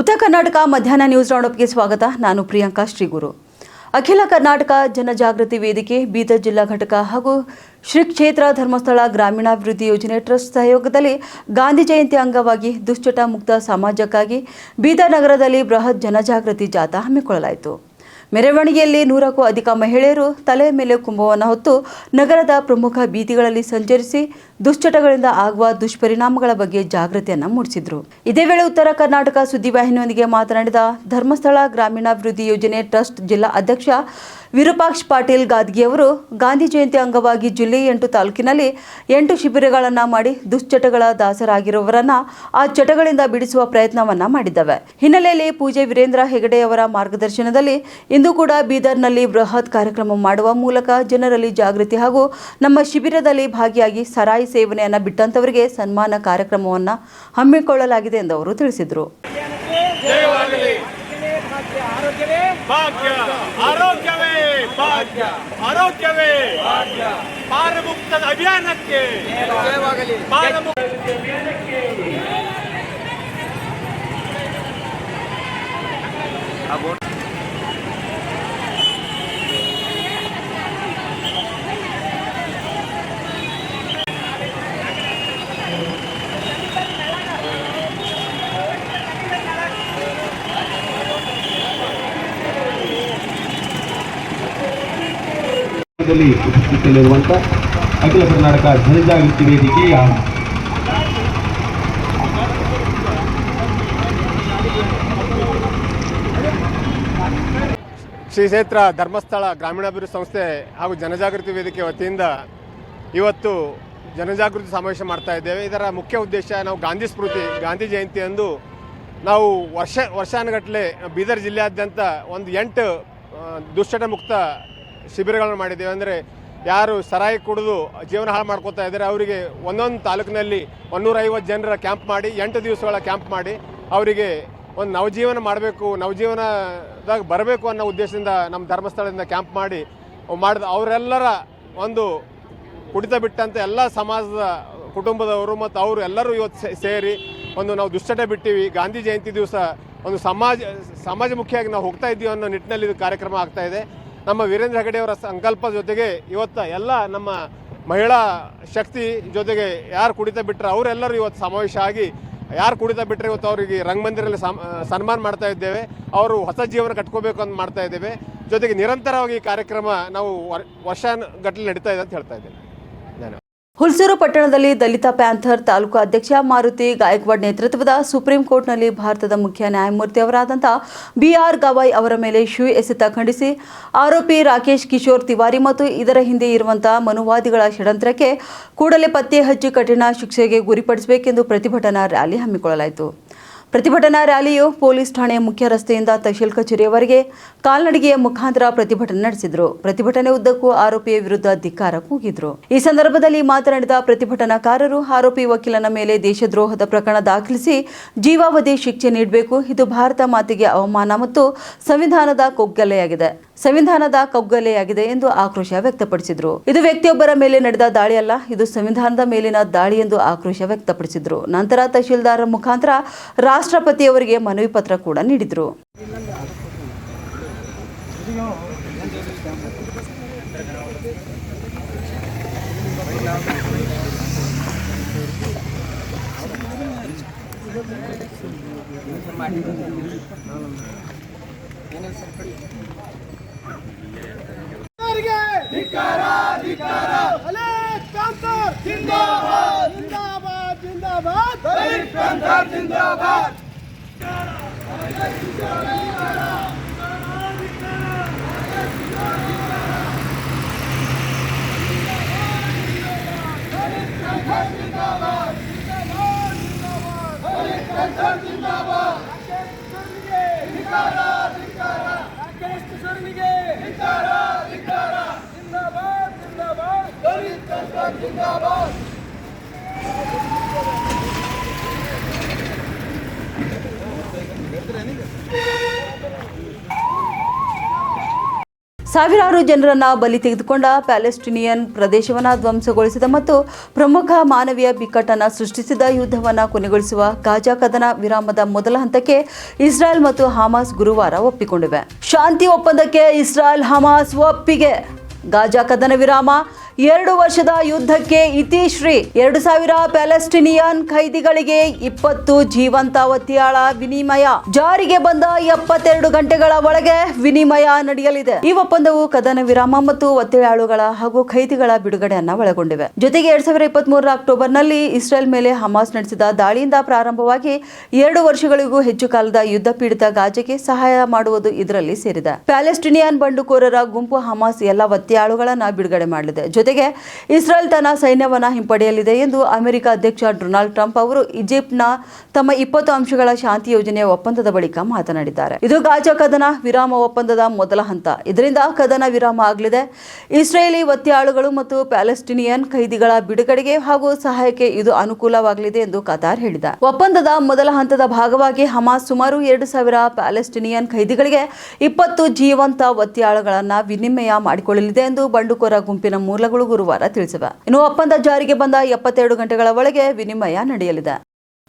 ಉತ್ತರ ಕರ್ನಾಟಕ ಮಧ್ಯಾಹ್ನ ನ್ಯೂಸ್ ರೌಂಡಪ್ಗೆ ಸ್ವಾಗತ. ನಾನು ಪ್ರಿಯಾಂಕಾ ಶ್ರೀಗುರು. ಅಖಿಲ ಕರ್ನಾಟಕ ಜನಜಾಗೃತಿ ವೇದಿಕೆ, ಬೀದರ್ ಜಿಲ್ಲಾ ಘಟಕ ಹಾಗೂ ಶ್ರೀ ಕ್ಷೇತ್ರ ಧರ್ಮಸ್ಥಳ ಗ್ರಾಮೀಣಾಭಿವೃದ್ಧಿ ಯೋಜನೆ ಟ್ರಸ್ಟ್ ಸಹಯೋಗದಲ್ಲಿ ಗಾಂಧಿ ಜಯಂತಿ ಅಂಗವಾಗಿ ದುಶ್ಚಟ ಮುಕ್ತ ಸಮಾಜಕ್ಕಾಗಿ ಬೀದರ್ ನಗರದಲ್ಲಿ ಬೃಹತ್ ಜನಜಾಗೃತಿ ಜಾಥಾ ಹಮ್ಮಿಕೊಳ್ಳಲಾಯಿತು. ಮೆರವಣಿಗೆಯಲ್ಲಿ ನೂರಕ್ಕೂ ಅಧಿಕ ಮಹಿಳೆಯರು ತಲೆ ಮೇಲೆ ಕುಂಭವನ್ನು ಹೊತ್ತು ನಗರದ ಪ್ರಮುಖ ಬೀದಿಗಳಲ್ಲಿ ಸಂಚರಿಸಿ ದುಶ್ಚಟಗಳಿಂದ ಆಗುವ ದುಷ್ಪರಿಣಾಮಗಳ ಬಗ್ಗೆ ಜಾಗೃತಿಯನ್ನು ಮೂಡಿಸಿದ್ರು. ಇದೇ ವೇಳೆ ಉತ್ತರ ಕರ್ನಾಟಕ ಸುದ್ದಿವಾಹಿನಿಯೊಂದಿಗೆ ಮಾತನಾಡಿದ ಧರ್ಮಸ್ಥಳ ಗ್ರಾಮೀಣಾಭಿವೃದ್ಧಿ ಯೋಜನೆ ಟ್ರಸ್ಟ್ ಜಿಲ್ಲಾ ಅಧ್ಯಕ್ಷ ವಿರೂಪಾಕ್ಷ ಪಾಟೀಲ್ ಗಾದ್ಗಿ ಅವರು ಗಾಂಧಿ ಜಯಂತಿ ಅಂಗವಾಗಿ ಜಿಲ್ಲೆ ಎಂಟು ತಾಲೂಕಿನಲ್ಲಿ ಎಂಟು ಶಿಬಿರಗಳನ್ನು ಮಾಡಿ ದುಶ್ಚಟಗಳ ದಾಸರಾಗಿರುವವರನ್ನ ಆ ಚಟಗಳಿಂದ ಬಿಡಿಸುವ ಪ್ರಯತ್ನವನ್ನ ಮಾಡಿದ್ದಾವೆ. ಹಿನ್ನೆಲೆಯಲ್ಲಿ ಪೂಜೆ ವೀರೇಂದ್ರ ಹೆಗಡೆಯವರ ಮಾರ್ಗದರ್ಶನದಲ್ಲಿ ಇಂದು ಕೂಡ ಬೀದರ್ನಲ್ಲಿ ಬೃಹತ್ ಕಾರ್ಯಕ್ರಮ ಮಾಡುವ ಮೂಲಕ ಜನರಲ್ಲಿ ಜಾಗೃತಿ ಹಾಗೂ ನಮ್ಮ ಶಿಬಿರದಲ್ಲಿ ಭಾಗಿಯಾಗಿ ಸರಾಯಿ ಸೇವನೆಯನ್ನು ಬಿಟ್ಟಂತವರಿಗೆ ಸನ್ಮಾನ ಕಾರ್ಯಕ್ರಮವನ್ನು ಹಮ್ಮಿಕೊಳ್ಳಲಾಗಿದೆ ಎಂದು ಅವರು ತಿಳಿಸಿದರು. ದಲ್ಲಿ ಉಪಸ್ಥಿತಿಯಲ್ಲಿರುವಂಥ ಅಖಿಲ ಕರ್ನಾಟಕ ಜನಜಾಗೃತಿ ವೇದಿಕೆಯ ಶ್ರೀ ಕ್ಷೇತ್ರ ಧರ್ಮಸ್ಥಳ ಗ್ರಾಮೀಣಾಭಿವೃದ್ಧಿ ಸಂಸ್ಥೆ ಹಾಗೂ ಜನಜಾಗೃತಿ ವೇದಿಕೆ ವತಿಯಿಂದ ಇವತ್ತು ಜನಜಾಗೃತಿ ಸಮಾವೇಶ ಮಾಡ್ತಾ ಇದ್ದೇವೆ. ಇದರ ಮುಖ್ಯ ಉದ್ದೇಶ ನಾವು ಗಾಂಧಿ ಸ್ಮೃತಿ, ಗಾಂಧಿ ಜಯಂತಿಯಂದು ನಾವು ವರ್ಷ ವರ್ಷಾನುಗಟ್ಟಲೆ ಬೀದರ್ ಜಿಲ್ಲೆಯಾದ್ಯಂತ ಒಂದು ಎಂಟು ದುಶ್ಚಟ ಮುಕ್ತ ಶಿಬಿರಗಳನ್ನು ಮಾಡಿದ್ದೇವೆ. ಅಂದರೆ ಯಾರು ಸರಾಯಿ ಕುಡಿದು ಜೀವನ ಹಾಳು ಮಾಡ್ಕೋತಾ ಇದ್ದಾರೆ ಅವರಿಗೆ ಒಂದೊಂದು ತಾಲೂಕಿನಲ್ಲಿ ಒಂದೂರೈವತ್ತು ಜನರ ಕ್ಯಾಂಪ್ ಮಾಡಿ, ಎಂಟು ದಿವಸಗಳ ಕ್ಯಾಂಪ್ ಮಾಡಿ ಅವರಿಗೆ ಒಂದು ನವಜೀವನ ಮಾಡಬೇಕು, ನವಜೀವನದಾಗ ಬರಬೇಕು ಅನ್ನೋ ಉದ್ದೇಶದಿಂದ ನಮ್ಮ ಧರ್ಮಸ್ಥಳದಿಂದ ಕ್ಯಾಂಪ್ ಮಾಡಿ, ಮಾಡಿದ ಅವರೆಲ್ಲರ ಒಂದು ಕುಡಿತ ಬಿಟ್ಟಂತೆ ಎಲ್ಲ ಸಮಾಜದ ಕುಟುಂಬದವರು ಮತ್ತು ಅವರು ಎಲ್ಲರೂ ಇವತ್ತು ಸೇರಿ ಒಂದು ನಾವು ದುಶ್ಚಟ ಬಿಟ್ಟಿವಿ. ಗಾಂಧಿ ಜಯಂತಿ ದಿವಸ ಒಂದು ಸಮಾಜ ಸಮಾಜಮುಖಿಯಾಗಿ ನಾವು ಹೋಗ್ತಾ ಇದ್ದೀವಿ ಅನ್ನೋ ನಿಟ್ಟಿನಲ್ಲಿ ಇದು ಕಾರ್ಯಕ್ರಮ ಆಗ್ತಾ ಇದೆ. ನಮ್ಮ ವೀರೇಂದ್ರ ಹೆಗಡೆ ಅವರ ಸಂಕಲ್ಪ ಜೊತೆಗೆ ಇವತ್ತು ಎಲ್ಲ ನಮ್ಮ ಮಹಿಳಾ ಶಕ್ತಿ ಜೊತೆಗೆ ಯಾರು ಕುಡಿತ ಬಿಟ್ಟರೆ ಅವರೆಲ್ಲರೂ ಇವತ್ತು ಸಮಾವೇಶ ಆಗಿ, ಯಾರು ಕುಡಿತ ಬಿಟ್ಟರೆ ಇವತ್ತು ಅವರಿಗೆ ರಂಗಮಂದಿರಲ್ಲಿ ಸನ್ಮಾನ ಮಾಡ್ತಾ ಇದ್ದೇವೆ, ಅವರು ಹೊಸ ಜೀವನ ಕಟ್ಕೋಬೇಕು ಅಂತ ಮಾಡ್ತಾ ಇದ್ದೇವೆ. ಜೊತೆಗೆ ನಿರಂತರವಾಗಿ ಈ ಕಾರ್ಯಕ್ರಮ ನಾವು ವರ್- ವರ್ಷಾನುಗಟ್ಟಲೆ ನಡೀತಾ ಇದೆ ಅಂತ ಹೇಳ್ತಾ ಧನ್ಯವಾದ ಹುಲ್ಸೂರು ಪಟ್ಟಣದಲ್ಲಿ ದಲಿತ ಪ್ಯಾಂಥರ್ ತಾಲೂಕು ಅಧ್ಯಕ್ಷ ಮಾರುತಿ ಗಾಯಕ್ವಾಡ್ ನೇತೃತ್ವದ ಸುಪ್ರೀಂ ಕೋರ್ಟ್ನಲ್ಲಿ ಭಾರತದ ಮುಖ್ಯ ನ್ಯಾಯಮೂರ್ತಿಯವರಾದಂಥ ಬಿಆರ್ ಗವಾಯ್ ಅವರ ಮೇಲೆ ಶೂ ಎಸೆತ ಖಂಡಿಸಿ, ಆರೋಪಿ ರಾಕೇಶ್ ಕಿಶೋರ್ ತಿವಾರಿ ಮತ್ತು ಇದರ ಹಿಂದೆ ಇರುವಂತಹ ಮನುವಾದಿಗಳ ಷಡ್ಯಂತ್ರಕ್ಕೆ ಕೂಡಲೇ ಪತ್ತೆ ಹಚ್ಚಿ ಕಠಿಣ ಶಿಕ್ಷೆಗೆ ಗುರಿಪಡಿಸಬೇಕೆಂದು ಪ್ರತಿಭಟನಾ ರ್ಯಾಲಿ ಹಮ್ಮಿಕೊಳ್ಳಲಾಯಿತು. ಪ್ರತಿಭಟನಾ ರ್ಯಾಲಿಯು ಪೊಲೀಸ್ ಠಾಣೆಯ ಮುಖ್ಯ ರಸ್ತೆಯಿಂದ ತಹಶೀಲ್ ಕಚೇರಿಯವರೆಗೆ ಕಾಲ್ನಡಿಗೆಯ ಮುಖಾಂತರ ಪ್ರತಿಭಟನೆ ನಡೆಸಿದರು. ಪ್ರತಿಭಟನೆ ಉದ್ದಕ್ಕೂ ಆರೋಪಿಯ ವಿರುದ್ಧ ಧಿಕ್ಕಾರ ಕೂಗಿದ್ರು. ಈ ಸಂದರ್ಭದಲ್ಲಿ ಮಾತನಾಡಿದ ಪ್ರತಿಭಟನಾಕಾರರು, ಆರೋಪಿ ವಕೀಲನ ಮೇಲೆ ದೇಶದ್ರೋಹದ ಪ್ರಕರಣ ದಾಖಲಿಸಿ ಜೀವಾವಧಿ ಶಿಕ್ಷೆ ನೀಡಬೇಕು. ಇದು ಭಾರತ ಮಾತೆಗೆ ಅವಮಾನ ಮತ್ತು ಸಂವಿಧಾನದ ಕೊಗ್ಗಲೆಯಾಗಿದೆ. ಸಂವಿಧಾನದ ಕಗ್ಗಲೆಯಾಗಿದೆ ಎಂದು ಆಕ್ರೋಶ ವ್ಯಕ್ತಪಡಿಸಿದರು. ಇದು ವ್ಯಕ್ತಿಯೊಬ್ಬರ ಮೇಲೆ ನಡೆದ ದಾಳಿಯಲ್ಲ ಇದು ಸಂವಿಧಾನದ ಮೇಲಿನ ದಾಳಿ ಎಂದು ಆಕ್ರೋಶ ವ್ಯಕ್ತಪಡಿಸಿದರು. ನಂತರ ತಹಶೀಲ್ದಾರ ಮುಖಾಂತರ ರಾಷ್ಟ್ರಪತಿಯವರಿಗೆ ಮನವಿ ಪತ್ರ ಕೂಡ ನೀಡಿದರು. ಏನೇನು जिंदाबाद ಸಾವಿರಾರು ಜನರನ್ನ ಬಲಿ ತೆಗೆದುಕೊಂಡ ಪ್ಯಾಲೆಸ್ಟಿನಿಯನ್ ಪ್ರದೇಶವನ್ನು ಧ್ವಂಸಗೊಳಿಸಿದ ಮತ್ತು ಪ್ರಮುಖ ಮಾನವೀಯ ಬಿಕ್ಕಟ್ಟನ್ನು ಸೃಷ್ಟಿಸಿದ ಯುದ್ಧವನ್ನು ಕೊನೆಗೊಳಿಸುವ ಗಾಜಾ ಕದನ ವಿರಾಮದ ಮೊದಲ ಹಂತಕ್ಕೆ ಇಸ್ರಾಯೇಲ್ ಮತ್ತು ಹಮಾಸ್ ಗುರುವಾರ ಒಪ್ಪಿಕೊಂಡಿವೆ. ಶಾಂತಿ ಒಪ್ಪಂದಕ್ಕೆ ಇಸ್ರಾಯೇಲ್ ಹಮಾಸ್ ಒಪ್ಪಿಗೆ. ಗಾಜಾ ಕದನ ವಿರಾಮ ಎರಡು ವರ್ಷದ ಯುದ್ಧಕ್ಕೆ ಇತಿಶ್ರೀ. ಎರಡು ಸಾವಿರ ಪ್ಯಾಲೆಸ್ಟಿನಿಯನ್ ಖೈದಿಗಳಿಗೆ ಇಪ್ಪತ್ತು ಜೀವಂತ ಒತ್ತಿಯಾಳ ವಿನಿಮಯ. ಜಾರಿಗೆ ಬಂದ ಎಪ್ಪತ್ತೆರಡು ಗಂಟೆಗಳ ಒಳಗೆ ವಿನಿಮಯ ನಡೆಯಲಿದೆ. ಈ ಒಪ್ಪಂದವು ಕದನ ವಿರಾಮ ಮತ್ತು ಒತ್ತೆಯಾಳುಗಳ ಹಾಗೂ ಖೈದಿಗಳ ಬಿಡುಗಡೆಯನ್ನ ಒಳಗೊಂಡಿವೆ. ಜೊತೆಗೆ ಎರಡ್ ಸಾವಿರದ ಇಪ್ಪತ್ತ್ ಮೂರರ ಅಕ್ಟೋಬರ್ನಲ್ಲಿ ಇಸ್ರೇಲ್ ಮೇಲೆ ಹಮಾಸ್ ನಡೆಸಿದ ದಾಳಿಯಿಂದ ಪ್ರಾರಂಭವಾಗಿ ಎರಡು ವರ್ಷಗಳಿಗೂ ಹೆಚ್ಚು ಕಾಲದ ಯುದ್ಧ ಪೀಡಿತ ಗಾಜೆಗೆ ಸಹಾಯ ಮಾಡುವುದು ಇದರಲ್ಲಿ ಸೇರಿದೆ. ಪ್ಯಾಲೆಸ್ಟಿನಿಯನ್ ಬಂಡುಕೋರರ ಗುಂಪು ಹಮಾಸ್ ಎಲ್ಲ ಒತ್ತೆಯಾಳುಗಳನ್ನ ಬಿಡುಗಡೆ ಮಾಡಲಿದೆ. ಜೊತೆಗೆ ಇಸ್ರೇಲ್ ತನ್ನ ಸೈನ್ಯವನ್ನ ಹಿಂಪಡೆಯಲಿದೆ ಎಂದು ಅಮೆರಿಕ ಅಧ್ಯಕ್ಷ ಡೊನಾಲ್ಡ್ ಟ್ರಂಪ್ ಅವರು ಈಜಿಪ್ಟ್ನ ತಮ್ಮ ಇಪ್ಪತ್ತು ಅಂಶಗಳ ಶಾಂತಿ ಯೋಜನೆಯ ಒಪ್ಪಂದದ ಬಳಿಕ ಮಾತನಾಡಿದ್ದಾರೆ. ಇದು ಗಾಜಾ ಕದನ ವಿರಾಮ ಒಪ್ಪಂದದ ಮೊದಲ ಹಂತ. ಇದರಿಂದ ಕದನ ವಿರಾಮ ಆಗಲಿದೆ. ಇಸ್ರೇಲಿ ಒತ್ತೆಯಾಳುಗಳು ಮತ್ತು ಪ್ಯಾಲೆಸ್ಟಿನಿಯನ್ ಖೈದಿಗಳ ಬಿಡುಗಡೆಗೆ ಹಾಗೂ ಸಹಾಯಕ್ಕೆ ಇದು ಅನುಕೂಲವಾಗಲಿದೆ ಎಂದು ಕತಾರ್ ಹೇಳಿದ ಒಪ್ಪಂದದ ಮೊದಲ ಹಂತದ ಭಾಗವಾಗಿ ಹಮಾಸ್ ಸುಮಾರು ಎರಡು ಸಾವಿರ ಪ್ಯಾಲೆಸ್ಟಿನಿಯನ್ ಖೈದಿಗಳಿಗೆ ಇಪ್ಪತ್ತು ಜೀವಂತ ಒತ್ತೆಯಾಳುಗಳನ್ನು ವಿನಿಮಯ ಮಾಡಿಕೊಳ್ಳಲಿದೆ ಎಂದು ಬಂಡುಕೋರ ಗುಂಪಿನ ಮೂಲಗಳು ಗುರುವಾರ ತಿಳಿಸಿವೆ. ಇನ್ನು ಒಪ್ಪಂದ ಜಾರಿಗೆ ಬಂದ ಎಪ್ಪತ್ತೆರಡು ಗಂಟೆಗಳ ಒಳಗೆ ವಿನಿಮಯ ನಡೆಯಲಿದೆ.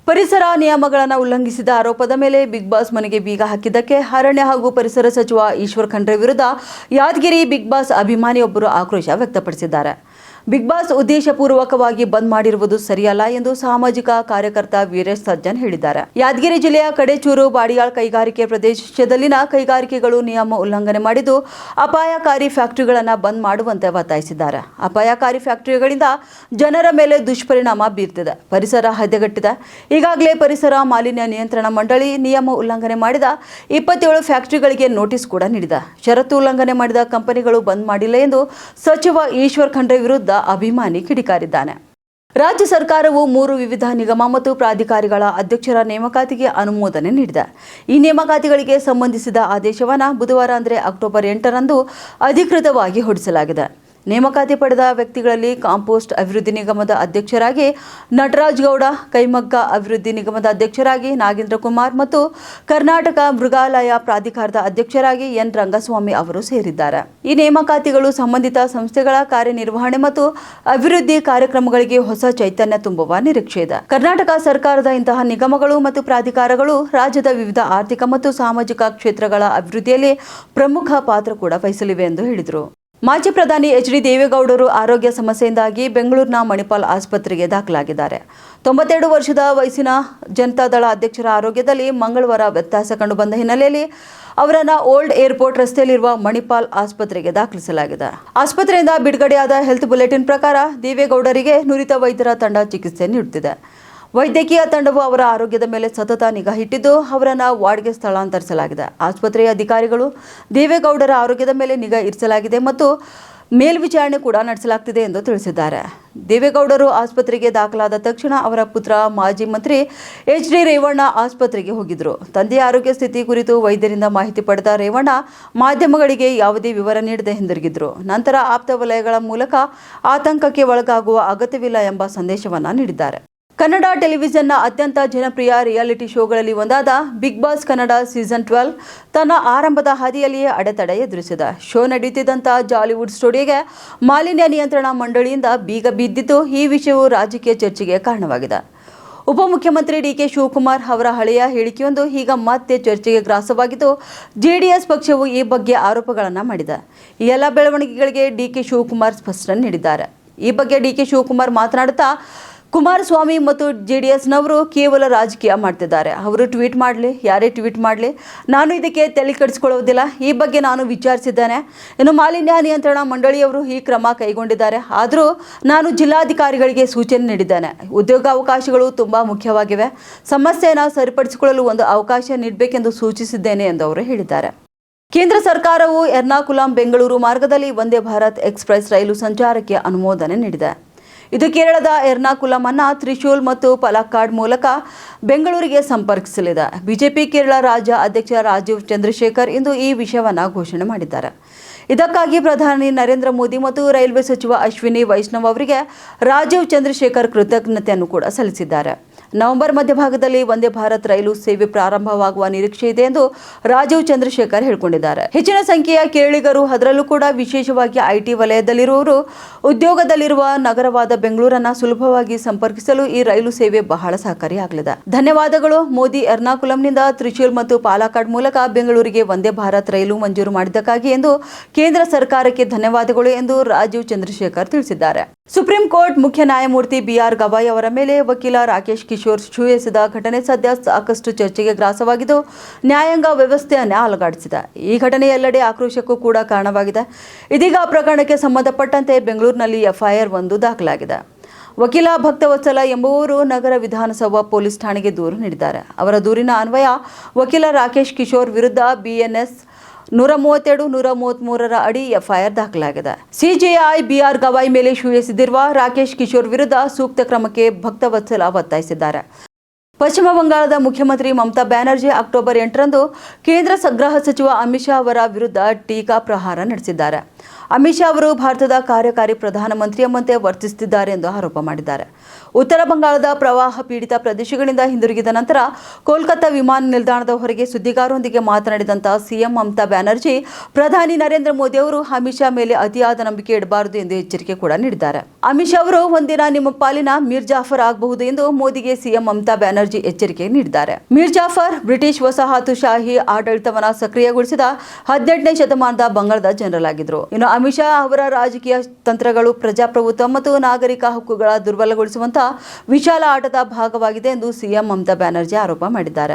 ಪರಿಸರ ನಿಯಮಗಳನ್ನು ಉಲ್ಲಂಘಿಸಿದ ಆರೋಪದ ಮೇಲೆ ಬಿಗ್ ಬಾಸ್ ಮನೆಗೆ ಬೀಗ ಹಾಕಿದ್ದಕ್ಕೆ ಅರಣ್ಯ ಹಾಗೂ ಪರಿಸರ ಸಚಿವ ಈಶ್ವರ್ ಖಂಡ್ರೆ ವಿರುದ್ಧ ಯಾದಗಿರಿ ಬಿಗ್ ಬಾಸ್ ಅಭಿಮಾನಿಯೊಬ್ಬರು ಆಕ್ರೋಶ ವ್ಯಕ್ತಪಡಿಸಿದ್ದಾರೆ. ಬಿಗ್ ಬಾಸ್ ಉದ್ದೇಶಪೂರ್ವಕವಾಗಿ ಬಂದ್ ಮಾಡಿರುವುದು ಸರಿಯಲ್ಲ ಎಂದು ಸಾಮಾಜಿಕ ಕಾರ್ಯಕರ್ತ ವೀರೇಶ್ ಸಜ್ಜನ್ ಹೇಳಿದ್ದಾರೆ. ಯಾದಗಿರಿ ಜಿಲ್ಲೆಯ ಕಡೆಚೂರು ಬಾಡಿಯಾಳ್ ಕೈಗಾರಿಕೆ ಪ್ರದೇಶದಲ್ಲಿನ ಕೈಗಾರಿಕೆಗಳು ನಿಯಮ ಉಲ್ಲಂಘನೆ ಮಾಡಿದ್ದು ಅಪಾಯಕಾರಿ ಫ್ಯಾಕ್ಟರಿಗಳನ್ನು ಬಂದ್ ಮಾಡುವಂತೆ ಒತ್ತಾಯಿಸಿದ್ದಾರೆ. ಅಪಾಯಕಾರಿ ಫ್ಯಾಕ್ಟರಿಗಳಿಂದ ಜನರ ಮೇಲೆ ದುಷ್ಪರಿಣಾಮ ಬೀರ್ತಿದೆ. ಪರಿಸರ ಹದಗೆಟ್ಟಿದೆ. ಈಗಾಗಲೇ ಪರಿಸರ ಮಾಲಿನ್ಯ ನಿಯಂತ್ರಣ ಮಂಡಳಿ ನಿಯಮ ಉಲ್ಲಂಘನೆ ಮಾಡಿದ ಇಪ್ಪತ್ತೇಳು ಫ್ಯಾಕ್ಟರಿಗಳಿಗೆ ನೋಟಿಸ್ ಕೂಡ ನೀಡಿದೆ. ಷರತ್ತು ಉಲ್ಲಂಘನೆ ಮಾಡಿದ ಕಂಪನಿಗಳು ಬಂದ್ ಮಾಡಿಲ್ಲ ಎಂದು ಸಚಿವ ಈಶ್ವರ್ ಖಂಡ್ರೆ ವಿರುದ್ಧ ಅಭಿಮಾನಿ ಕಿಡಿಕಾರಿದ್ದಾನೆ. ರಾಜ್ಯ ಸರ್ಕಾರವು ಮೂರು ವಿವಿಧ ನಿಗಮ ಮತ್ತು ಪ್ರಾಧಿಕಾರಿಗಳ ಅಧ್ಯಕ್ಷರ ನೇಮಕಾತಿಗೆ ಅನುಮೋದನೆ ನೀಡಿದೆ. ಈ ನೇಮಕಾತಿಗಳಿಗೆ ಸಂಬಂಧಿಸಿದ ಆದೇಶವನ್ನು ಬುಧವಾರ ಅಂದರೆ ಅಕ್ಟೋಬರ್ ಎಂಟರಂದು ಅಧಿಕೃತವಾಗಿ ಹೊರಡಿಸಲಾಗಿದೆ. ನೇಮಕಾತಿ ಪಡೆದ ವ್ಯಕ್ತಿಗಳಲ್ಲಿ ಕಾಂಪೋಸ್ಟ್ ಅಭಿವೃದ್ಧಿ ನಿಗಮದ ಅಧ್ಯಕ್ಷರಾಗಿ ನಟರಾಜ್ ಗೌಡ, ಕೈಮಗ್ಗ ಅಭಿವೃದ್ಧಿ ನಿಗಮದ ಅಧ್ಯಕ್ಷರಾಗಿ ನಾಗೇಂದ್ರ ಕುಮಾರ್ ಮತ್ತು ಕರ್ನಾಟಕ ಮೃಗಾಲಯ ಪ್ರಾಧಿಕಾರದ ಅಧ್ಯಕ್ಷರಾಗಿ ಎನ್ ರಂಗಸ್ವಾಮಿ ಅವರು ಸೇರಿದ್ದಾರೆ. ಈ ನೇಮಕಾತಿಗಳು ಸಂಬಂಧಿತ ಸಂಸ್ಥೆಗಳ ಕಾರ್ಯನಿರ್ವಹಣೆ ಮತ್ತು ಅಭಿವೃದ್ಧಿ ಕಾರ್ಯಕ್ರಮಗಳಿಗೆ ಹೊಸ ಚೈತನ್ಯ ತುಂಬುವ ನಿರೀಕ್ಷೆ ಇದೆ. ಕರ್ನಾಟಕ ಸರ್ಕಾರದ ಇಂತಹ ನಿಗಮಗಳು ಮತ್ತು ಪ್ರಾಧಿಕಾರಗಳು ರಾಜ್ಯದ ವಿವಿಧ ಆರ್ಥಿಕ ಮತ್ತು ಸಾಮಾಜಿಕ ಕ್ಷೇತ್ರಗಳ ಅಭಿವೃದ್ಧಿಯಲ್ಲಿ ಪ್ರಮುಖ ಪಾತ್ರ ಕೂಡ ವಹಿಸಲಿವೆ ಎಂದು ಹೇಳಿದರು. ಮಾಜಿ ಪ್ರಧಾನಿ ಎಚ್ ಡಿ ದೇವೇಗೌಡರು ಆರೋಗ್ಯ ಸಮಸ್ಯೆಯಿಂದಾಗಿ ಬೆಂಗಳೂರಿನ ಮಣಿಪಾಲ್ ಆಸ್ಪತ್ರೆಗೆ ದಾಖಲಾಗಿದ್ದಾರೆ. ತೊಂಬತ್ತೆರಡು ವರ್ಷದ ವಯಸ್ಸಿನ ಜನತಾದಳ ಅಧ್ಯಕ್ಷರ ಆರೋಗ್ಯದಲ್ಲಿ ಮಂಗಳವಾರ ವ್ಯತ್ಯಾಸ ಕಂಡುಬಂದ ಹಿನ್ನೆಲೆಯಲ್ಲಿ ಅವರನ್ನು ಓಲ್ಡ್ ಏರ್ಪೋರ್ಟ್ ರಸ್ತೆಯಲ್ಲಿರುವ ಮಣಿಪಾಲ್ ಆಸ್ಪತ್ರೆಗೆ ದಾಖಲಿಸಲಾಗಿದೆ. ಆಸ್ಪತ್ರೆಯಿಂದ ಬಿಡುಗಡೆಯಾದ ಹೆಲ್ತ್ ಬುಲೆಟಿನ್ ಪ್ರಕಾರ ದೇವೇಗೌಡರಿಗೆ ನುರಿತ ವೈದ್ಯರ ತಂಡ ಚಿಕಿತ್ಸೆ ನೀಡುತ್ತಿದೆ. ವೈದ್ಯಕೀಯ ತಂಡವು ಅವರ ಆರೋಗ್ಯದ ಮೇಲೆ ಸತತ ನಿಗಾ ಇಟ್ಟಿದ್ದು ಅವರನ್ನು ವಾರ್ಡ್ಗೆ ಸ್ಥಳಾಂತರಿಸಲಾಗಿದೆ. ಆಸ್ಪತ್ರೆಯ ಅಧಿಕಾರಿಗಳು ದೇವೇಗೌಡರ ಆರೋಗ್ಯದ ಮೇಲೆ ನಿಗಾ ಇರಿಸಲಾಗಿದೆ ಮತ್ತು ಮೇಲ್ವಿಚಾರಣೆ ಕೂಡ ನಡೆಸಲಾಗ್ತಿದೆ ಎಂದು ತಿಳಿಸಿದ್ದಾರೆ. ದೇವೇಗೌಡರು ಆಸ್ಪತ್ರೆಗೆ ದಾಖಲಾದ ತಕ್ಷಣ ಅವರ ಪುತ್ರ, ಮಾಜಿ ಮಂತ್ರಿ ಎಚ್ ಡಿ ರೇವಣ್ಣ ಆಸ್ಪತ್ರೆಗೆ ಹೋಗಿದ್ದರು. ತಂದೆಯ ಆರೋಗ್ಯ ಸ್ಥಿತಿ ಕುರಿತು ವೈದ್ಯರಿಂದ ಮಾಹಿತಿ ಪಡೆದ ರೇವಣ್ಣ ಮಾಧ್ಯಮಗಳಿಗೆ ಯಾವುದೇ ವಿವರ ನೀಡದೆ ಹಿಂದಿರುಗಿದ್ರು. ನಂತರ ಆಪ್ತ ವಲಯಗಳ ಮೂಲಕ ಆತಂಕಕ್ಕೆ ಒಳಗಾಗುವ ಅಗತ್ಯವಿಲ್ಲ ಎಂಬ ಸಂದೇಶವನ್ನು ನೀಡಿದ್ದಾರೆ. ಕನ್ನಡ ಟೆಲಿವಿಷನ್ನ ಅತ್ಯಂತ ಜನಪ್ರಿಯ ರಿಯಾಲಿಟಿ ಶೋಗಳಲ್ಲಿ ಒಂದಾದ Big Boss Kannada season twelve ತನ್ನ ಆರಂಭದ ಹಾದಿಯಲ್ಲಿಯೇ ಅಡೆತಡೆ ಎದುರಿಸಿದೆ. ಶೋ ನಡೆಯುತ್ತಿದ್ದಂಥ ಜಾಲಿವುಡ್ ಸ್ಟುಡಿಯೋಗೆ ಮಾಲಿನ್ಯ ನಿಯಂತ್ರಣ ಮಂಡಳಿಯಿಂದ ಬೀಗ ಬಿದ್ದಿದ್ದು ಈ ವಿಷಯವು ರಾಜಕೀಯ ಚರ್ಚೆಗೆ ಕಾರಣವಾಗಿದೆ. ಉಪಮುಖ್ಯಮಂತ್ರಿ ಡಿಕೆ ಶಿವಕುಮಾರ್ ಅವರ ಹಳೆಯ ಹೇಳಿಕೆಯೊಂದು ಈಗ ಮತ್ತೆ ಚರ್ಚೆಗೆ ಗ್ರಾಸವಾಗಿದ್ದು ಜೆಡಿಎಸ್ ಪಕ್ಷವು ಈ ಬಗ್ಗೆ ಆರೋಪಗಳನ್ನು ಮಾಡಿದೆ. ಈ ಎಲ್ಲ ಬೆಳವಣಿಗೆಗಳಿಗೆ ಡಿ ಕೆ ಶಿವಕುಮಾರ್ ಸ್ಪಷ್ಟನೆ ನೀಡಿದ್ದಾರೆ. ಈ ಬಗ್ಗೆ ಡಿ ಕೆ ಶಿವಕುಮಾರ್ ಮಾತನಾಡುತ್ತಾ ಕುಮಾರಸ್ವಾಮಿ ಮತ್ತು ಜೆ ಡಿ ಎಸ್ನವರು ಕೇವಲ ರಾಜಕೀಯ ಮಾಡ್ತಿದ್ದಾರೆ. ಅವರು ಟ್ವೀಟ್ ಮಾಡಲಿ, ಯಾರೇ ಟ್ವೀಟ್ ಮಾಡಲಿ, ನಾನು ಇದಕ್ಕೆ ತಲೆ ಕೆಡಿಸ್ಕೊಳ್ಳೋದಿಲ್ಲ. ಈ ಬಗ್ಗೆ ನಾನು ವಿಚಾರಿಸಿದ್ದೇನೆ. ಇನ್ನು ಮಾಲಿನ್ಯ ನಿಯಂತ್ರಣ ಮಂಡಳಿಯವರು ಈ ಕ್ರಮ ಕೈಗೊಂಡಿದ್ದಾರೆ. ಆದರೂ ನಾನು ಜಿಲ್ಲಾಧಿಕಾರಿಗಳಿಗೆ ಸೂಚನೆ ನೀಡಿದ್ದೇನೆ. ಉದ್ಯೋಗಾವಕಾಶಗಳು ತುಂಬ ಮುಖ್ಯವಾಗಿವೆ. ಸಮಸ್ಯೆಯನ್ನು ಸರಿಪಡಿಸಿಕೊಳ್ಳಲು ಒಂದು ಅವಕಾಶ ನೀಡಬೇಕೆಂದು ಸೂಚಿಸಿದ್ದೇನೆ ಎಂದು ಅವರು ಹೇಳಿದ್ದಾರೆ. ಕೇಂದ್ರ ಸರ್ಕಾರವು ಎರ್ನಾಕುಲಂ ಬೆಂಗಳೂರು ಮಾರ್ಗದಲ್ಲಿ ವಂದೇ ಭಾರತ್ ಎಕ್ಸ್ಪ್ರೆಸ್ ರೈಲು ಸಂಚಾರಕ್ಕೆ ಅನುಮೋದನೆ ನೀಡಿದೆ. ಇದು ಕೇರಳದ ಎರ್ನಾಕುಲಂ ಅನ್ನ ತ್ರಿಶೂಲ್ ಮತ್ತು ಪಲಕ್ಕಾಡ್ ಮೂಲಕ ಬೆಂಗಳೂರಿಗೆ ಸಂಪರ್ಕಿಸಲಿದೆ. ಬಿಜೆಪಿ ಕೇರಳ ರಾಜ್ಯ ಅಧ್ಯಕ್ಷ ರಾಜೀವ್ ಚಂದ್ರಶೇಖರ್ ಇಂದು ಈ ವಿಷಯವನ್ನು ಘೋಷಣೆ ಮಾಡಿದ್ದಾರೆ. ಇದಕ್ಕಾಗಿ ಪ್ರಧಾನಿ ನರೇಂದ್ರ ಮೋದಿ ಮತ್ತು ರೈಲ್ವೆ ಸಚಿವ ಅಶ್ವಿನಿ ವೈಷ್ಣವ್ ಅವರಿಗೆ ರಾಜೀವ್ ಚಂದ್ರಶೇಖರ್ ಕೃತಜ್ಞತೆಯನ್ನು ಕೂಡ ಸಲ್ಲಿಸಿದ್ದಾರೆ. ನವೆಂಬರ್ ಮಧ್ಯಭಾಗದಲ್ಲಿ ವಂದೇ ಭಾರತ್ ರೈಲು ಸೇವೆ ಪ್ರಾರಂಭವಾಗುವ ನಿರೀಕ್ಷೆ ಇದೆ ಎಂದು ರಾಜೀವ್ ಚಂದ್ರಶೇಖರ್ ಹೇಳಿಕೊಂಡಿದ್ದಾರೆ. ಹೆಚ್ಚಿನ ಸಂಖ್ಯೆಯ ಕೇಳಿಗರು ಅದರಲ್ಲೂ ಕೂಡ ವಿಶೇಷವಾಗಿ ಐಟಿ ವಲಯದಲ್ಲಿರುವವರು ಉದ್ಯೋಗದಲ್ಲಿರುವ ನಗರವಾದ ಬೆಂಗಳೂರನ್ನ ಸುಲಭವಾಗಿ ಸಂಪರ್ಕಿಸಲು ಈ ರೈಲು ಸೇವೆ ಬಹಳ ಸಹಕಾರಿಯಾಗಲಿದೆ ಧನ್ಯವಾದಗಳು. ಮೋದಿ ಎರ್ನಾಕುಲಂನಿಂದ ತ್ರಿಶೂಲ್ ಮತ್ತು ಪಾಲಕ್ಕಾಡ್ ಮೂಲಕ ಬೆಂಗಳೂರಿಗೆ ವಂದೇ ಭಾರತ್ ರೈಲು ಮಂಜೂರು ಮಾಡಿದ್ದಕ್ಕಾಗಿ ಎಂದು ಕೇಂದ್ರ ಸರ್ಕಾರಕ್ಕೆ ಧನ್ಯವಾದಗಳು ಎಂದು ರಾಜೀವ್ ಚಂದ್ರಶೇಖರ್ ತಿಳಿಸಿದ್ದಾರೆ. ಸುಪ್ರೀಂ ಕೋರ್ಟ್ ಮುಖ್ಯ ನ್ಯಾಯಮೂರ್ತಿ ಬಿಆರ್ ಗವಾಯ್ ಅವರ ಮೇಲೆ ವಕೀಲ ರಾಕೇಶ್ ಕಿಶೋರ್ ಶೂ ಎಸೆದ ಘಟನೆ ಸದ್ಯ ಸಾಕಷ್ಟು ಚರ್ಚೆಗೆ ಗ್ರಾಸವಾಗಿದ್ದು, ನ್ಯಾಯಾಂಗ ವ್ಯವಸ್ಥೆಯನ್ನು ಅಲುಗಾಡಿಸಿದೆ. ಈ ಘಟನೆ ಎಲ್ಲೆಡೆ ಆಕ್ರೋಶಕ್ಕೂ ಕೂಡ ಕಾರಣವಾಗಿದೆ. ಇದೀಗ ಪ್ರಕರಣಕ್ಕೆ ಸಂಬಂಧಪಟ್ಟಂತೆ ಬೆಂಗಳೂರಿನಲ್ಲಿ ಎಫ್ಐಆರ್ ಒಂದು ದಾಖಲಾಗಿದೆ. ವಕೀಲ ಭಕ್ತವತ್ಸಲ ಎಂಬುವರು ನಗರ ವಿಧಾನಸಭಾ ಪೊಲೀಸ್ ಠಾಣೆಗೆ ದೂರು ನೀಡಿದ್ದಾರೆ. ಅವರ ದೂರಿನ ಅನ್ವಯ ವಕೀಲ ರಾಕೇಶ್ ಕಿಶೋರ್ ವಿರುದ್ಧ ಬಿಎನ್ಎಸ್ ನೂರ ಮೂವತ್ತೆರಡು ನೂರ ಮೂವತ್ಮೂರರ ಅಡಿ ಎಫ್ಐಆರ್ ದಾಖಲಾಗಿದೆ. ಸಿಜೆಐ ಬಿಆರ್ ಗವಾಯಿ ಮೇಲೆ ಶೂಯಿಸಿದಿರುವ ರಾಕೇಶ್ ಕಿಶೋರ್ ವಿರುದ್ಧ ಸೂಕ್ತ ಕ್ರಮಕ್ಕೆ ಭಕ್ತವತ್ಸಲ ಒತ್ತಾಯಿಸಿದ್ದಾರೆ. ಪಶ್ಚಿಮ ಬಂಗಾಳದ ಮುಖ್ಯಮಂತ್ರಿ ಮಮತಾ ಬ್ಯಾನರ್ಜಿ ಅಕ್ಟೋಬರ್ ಎಂಟರಂದು ಕೇಂದ್ರ ಸಂಗ್ರಹ ಸಚಿವ ಅಮಿತ್ ಶಾ ಅವರ ವಿರುದ್ಧ ಟೀಕಾ ಪ್ರಹಾರ ನಡೆಸಿದ್ದಾರೆ. ಅಮಿತ್ ಶಾ ಅವರು ಭಾರತದ ಕಾರ್ಯಕಾರಿ ಪ್ರಧಾನಮಂತ್ರಿ ಎಂಬಂತೆ ವರ್ತಿಸುತ್ತಿದ್ದಾರೆ ಎಂದು ಆರೋಪ ಮಾಡಿದ್ದಾರೆ. ಉತ್ತರ ಬಂಗಾಳದ ಪ್ರವಾಹ ಪೀಡಿತ ಪ್ರದೇಶಗಳಿಂದ ಹಿಂದಿರುಗಿದ ನಂತರ ಕೋಲ್ಕತ್ತಾ ವಿಮಾನ ನಿಲ್ದಾಣದ ಹೊರಗೆ ಸುದ್ದಿಗಾರರೊಂದಿಗೆ ಮಾತನಾಡಿದಂತಹ ಸಿಎಂ ಮಮತಾ ಬ್ಯಾನರ್ಜಿ, ಪ್ರಧಾನಿ ನರೇಂದ್ರ ಮೋದಿ ಅವರು ಅಮಿತ್ ಶಾ ಮೇಲೆ ಅತಿಯಾದ ನಂಬಿಕೆ ಇಡಬಾರದು ಎಂದು ಎಚ್ಚರಿಕೆ ಕೂಡ ನೀಡಿದ್ದಾರೆ. ಅಮಿತ್ ಶಾ ಅವರು ಒಂದಿನ ನಿಮ್ಮ ಪಾಲಿನ ಮೀರ್ ಜಾಫರ್ ಆಗಬಹುದು ಎಂದು ಮೋದಿಗೆ ಸಿಎಂ ಮಮತಾ ಬ್ಯಾನರ್ಜಿ ಎಚ್ಚರಿಕೆ ನೀಡಿದ್ದಾರೆ. ಮೀರ್ ಜಾಫರ್, ಬ್ರಿಟಿಷ್ ವಸಾಹತುಶಾಹಿ ಆಡಳಿತವನ್ನು ಸಕ್ರಿಯಗೊಳಿಸಿದ ಹದಿನೆಂಟನೇ ಶತಮಾನದ ಬಂಗಾಳದ ಜನರಲ್ ಆಗಿದ್ರು. ಇನ್ನು ಅಮಿತ್ ಶಾ ಅವರ ರಾಜಕೀಯ ತಂತ್ರಗಳು, ಪ್ರಜಾಪ್ರಭುತ್ವ ಮತ್ತು ನಾಗರಿಕ ಹಕ್ಕುಗಳ ದುರ್ಬಲಗೊಳಿಸುವಂತಹ ವಿಶಾಲ ಆಟದ ಭಾಗವಾಗಿದೆ ಎಂದು ಸಿಎಂ ಮಮತಾ ಬ್ಯಾನರ್ಜಿ ಆರೋಪ ಮಾಡಿದ್ದಾರೆ.